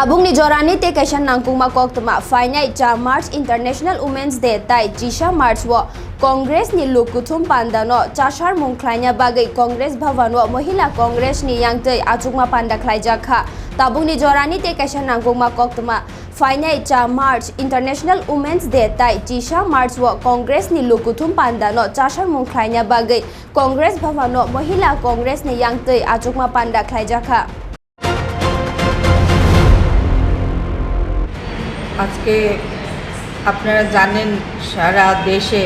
Tabung ni Jorani te kaishan nangkung makok tama finai cha March International Women's Day tai Jisha March wo Congress ni lukuthum pandano chashar mungkhlainya bagai Congress bhavan wo Mahila Congress ni yangtei achukma panda khlaija kha Tabung ni Jorani te kaishan nangkung makok tama finai cha March International Women's Day tai Jisha March wo Congress ni lukuthum pandano chashar mungkhlainya bagai Congress আজকে আপনারা জানেন সারা দেশে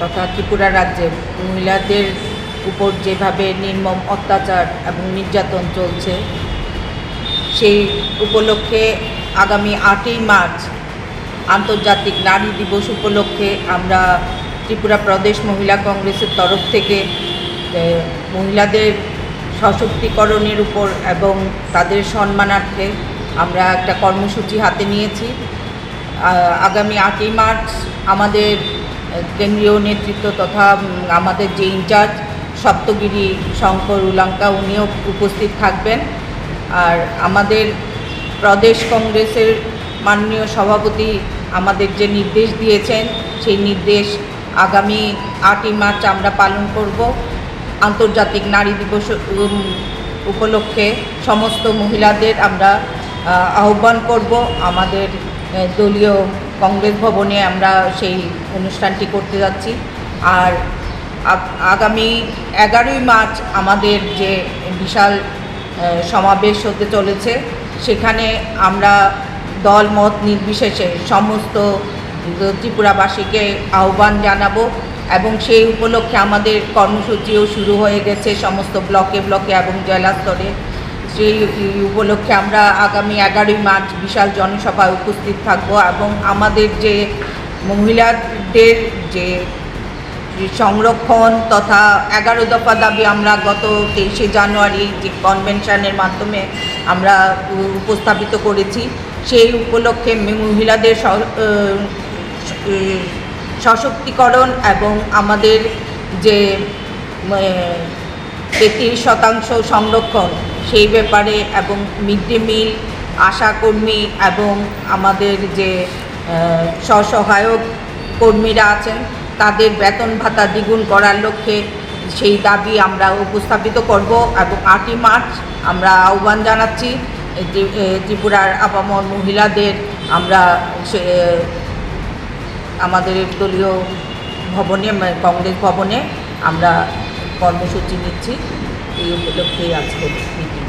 তথা ত্রিপুরা রাজ্যে মহিলাদের উপর যেভাবে নির্মম অত্যাচার এবং নির্যাতন চলছে, সেই উপলক্ষে আগামী আটই মার্চ আন্তর্জাতিক নারী দিবস উপলক্ষে আমরা ত্রিপুরা প্রদেশ মহিলা কংগ্রেসের তরফ থেকে মহিলাদের সশক্তিকরণের উপর এবং তাদের সম্মানার্থে আমরা একটা কর্মসূচি হাতে নিয়েছি। আগামী আটই মার্চ আমাদের কেন্দ্রীয় নেতৃত্ব তথা আমাদের যে ইনচার্জ সপ্তগিরি শঙ্কর উলাঙ্কা, উনিও উপস্থিত থাকবেন। আর আমাদের প্রদেশ কংগ্রেসের মাননীয় সভাপতি আমাদের যে নির্দেশ দিয়েছেন, সেই নির্দেশ আগামী আটই মার্চ আমরা পালন করব। আন্তর্জাতিক নারী দিবস উপলক্ষে সমস্ত মহিলাদের আমরা আহ্বান করব। আমাদের দলীয় কংগ্রেস ভবনে আমরা সেই অনুষ্ঠানটি করতে যাচ্ছি। আর আগ- আগামী এগারোই মার্চ আমাদের যে বিশাল সমাবেশ হতে চলেছে, সেখানে আমরা দল মত নির্বিশেষে সমস্ত ত্রিপুরাবাসীকে আহ্বান জানাব এবং সেই উপলক্ষে আমাদের কর্মসূচিও শুরু হয়ে গেছে সমস্ত ব্লকে ব্লকে এবং জেলা স্তরে সেই উপলক্ষে আমরা আগামী এগারোই মার্চ বিশাল জনসভায় উপস্থিত থাকব এবং আমাদের যে মহিলাদের যে সংরক্ষণ তথা এগারো দফা দাবি আমরা গত তেইশে জানুয়ারি যে কনভেনশনের মাধ্যমে আমরা উপস্থাপিত করেছি, সেই উপলক্ষে মহিলাদের সশক্তিকরণ এবং আমাদের যে তেত্রিশ শতাংশ সংরক্ষণ সেই ব্যাপারে এবং মিড ডে মিল আশাকর্মী এবং আমাদের যে স্বসহায়ক কর্মীরা আছেন, তাদের বেতন ভাতা দ্বিগুণ করার লক্ষ্যে সেই দাবি আমরা উপস্থাপিত করব এবং আটই মার্চ আমরা আহ্বান জানাচ্ছি ত্রিপুরার আপামর মহিলাদের আমরা আমাদের দলীয় ভবনে মানে কংগ্রেস ভবনে আমরা কর্মসূচি নিচ্ছি। ये लोग थे आज